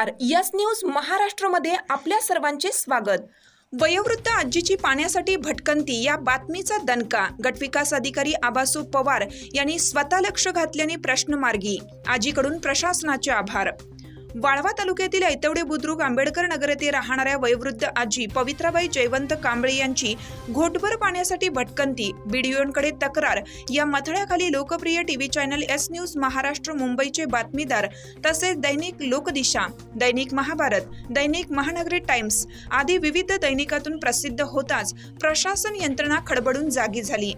नमस्कार. Yes news महाराष्ट्रमध्ये आपल्या सर्वांचे स्वागत. वयोवृद्ध आजीची पाण्यासाठी भटकंती या बातमीचा दणका. गटविकास अधिकारी आबासू पवार यांनी स्वतः लक्ष घातल्याने प्रश्न मार्गी. आजीकडून प्रशासनाचे आभार. वाळवा तालुक्यातील ऐतवडे बुद्रुक आंबेडकर नगर येथे राहणाऱ्या वयोवृद्ध आजी पवित्राबाई जयवंत कांबळे यांची घोटभर पाण्यासाठी भटकंती. बीडीओंकडे तक्रार. या मथळ्याखाली लोकप्रिय TV channel S news Maharashtra मुंबईचे बातमीदार तसेच दैनिक लोकदिशा दैनिक महाभारत दैनिक महानगरी टाइम्स आदी विविध दैनिकातून प्रसिद्ध होताच प्रशासन यंत्रणा खडबडून जागी झाली.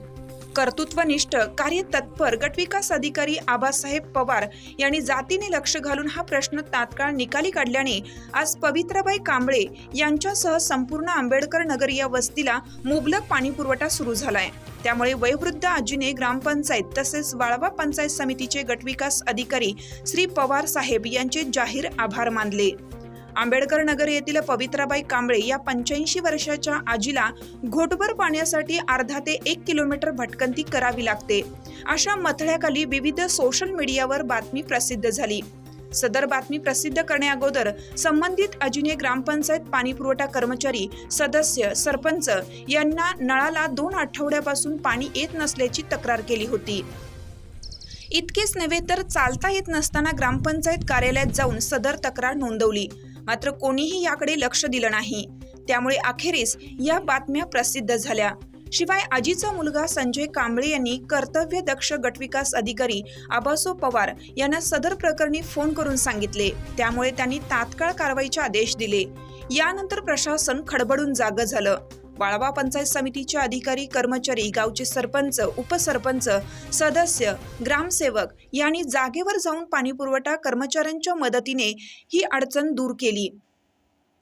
कर्तृत्वनिष्ठ कार्यतत्पर गटविकास अधिकारी आबासाहेब पवार यांनी जातीने लक्ष घालून हा प्रश्न तात्काळ निकाली काढल्याने आज पवित्राबाई कांबळे यांच्यासह संपूर्ण आंबेडकर नगर या वस्तीला मुबलक पाणीपुरवठा सुरू झालाय. त्यामुळे वयोवृद्ध आजीने ग्रामपंचायत तसेच वाळवा पंचायत समितीचे गटविकास अधिकारी श्री पवार साहेब यांचे जाहीर आभार मानले. आंबेडकर नगर येथील पवित्राबाई कांबळे या पंच्याऐंशी वर्षाच्या आजीला घोटभर पाण्यासाठी अर्धा ते एक किलोमीटर भटकंती करावी लागते. अशा मथळ्याखाली विविध सोशल मीडियावर बातमी प्रसिद्ध झाली. सदर बातमी प्रसिद्ध करण्याअगोदर संबंधित आजीने ग्रामपंचायत पाणीपुरवठा कर्मचारी सदस्य सरपंच यांना नळाला दोन आठवड्यापासून पाणी येत नसल्याची तक्रार केली होती. इतकेच नव्हे तर चालता येत नसताना ग्रामपंचायत कार्यालयात जाऊन सदर तक्रार नोंदवली. मात्र कोणीही याकडे लक्ष दिलं नाही. त्यामुळे अखेरीस या बातम्या प्रसिद्ध झाल्या. शिवाय आजीचा मुलगा संजय कांबळे यांनी कर्तव्य दक्ष गटविकास अधिकारी आबासो पवार यांना सदर प्रकरणी फोन करून सांगितले. त्यामुळे त्यांनी तात्काळ कारवाईचे आदेश दिले. यानंतर प्रशासन खडबडून जागं झालं. वाळवा पंचायत समितीचे अधिकारी कर्मचारी गावचे सरपंच उपसरपंच सदस्य ग्रामसेवक यांनी जागेवर जाऊन पाणीपुरवठा कर्मचाऱ्यांच्या मदतीने ही अडचण दूर केली.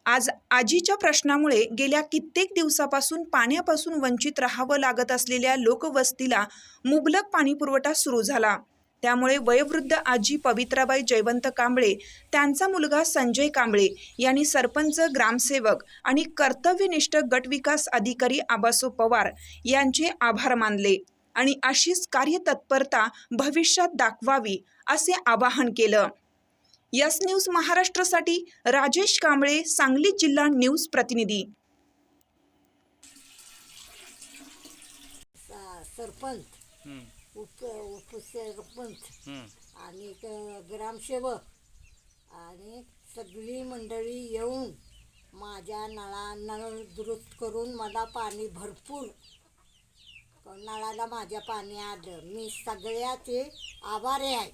आज आजीच्या प्रश्नामुळे गेल्या कित्येक दिवसापासून पाण्यापासून वंचित राहावं लागत असलेल्या लोकवस्तीला मुबलक पाणीपुरवठा सुरू झाला. त्यामुळे वयोवृद्ध आजी पवित्राबाई जयवंत कांबळे त्यांचा मुलगा संजय कांबळे यांनी सरपंच ग्रामसेवक आणि कर्तव्यनिष्ठ गटविकास अधिकारी आबासो पवार यांचे आभार मानले आणि अशीच कार्यतत्परता भविष्यात दाखवावी असे आवाहन केलं. यस न्यूज महाराष्ट्रासाठी राजेश कांबळे सांगली जिल्हा न्यूज प्रतिनिधी. सा- सरपंच. उप उपसरपंच हम्म. आणि क- ग्रामसेवक. आणि सगळी मंडळी येऊन माझ्या नळा नळ दुरुस्त करून मला पाणी भरपूर. नळाला माझ्या पाणी आलं. मी सगळ्याचे आभारी आहे.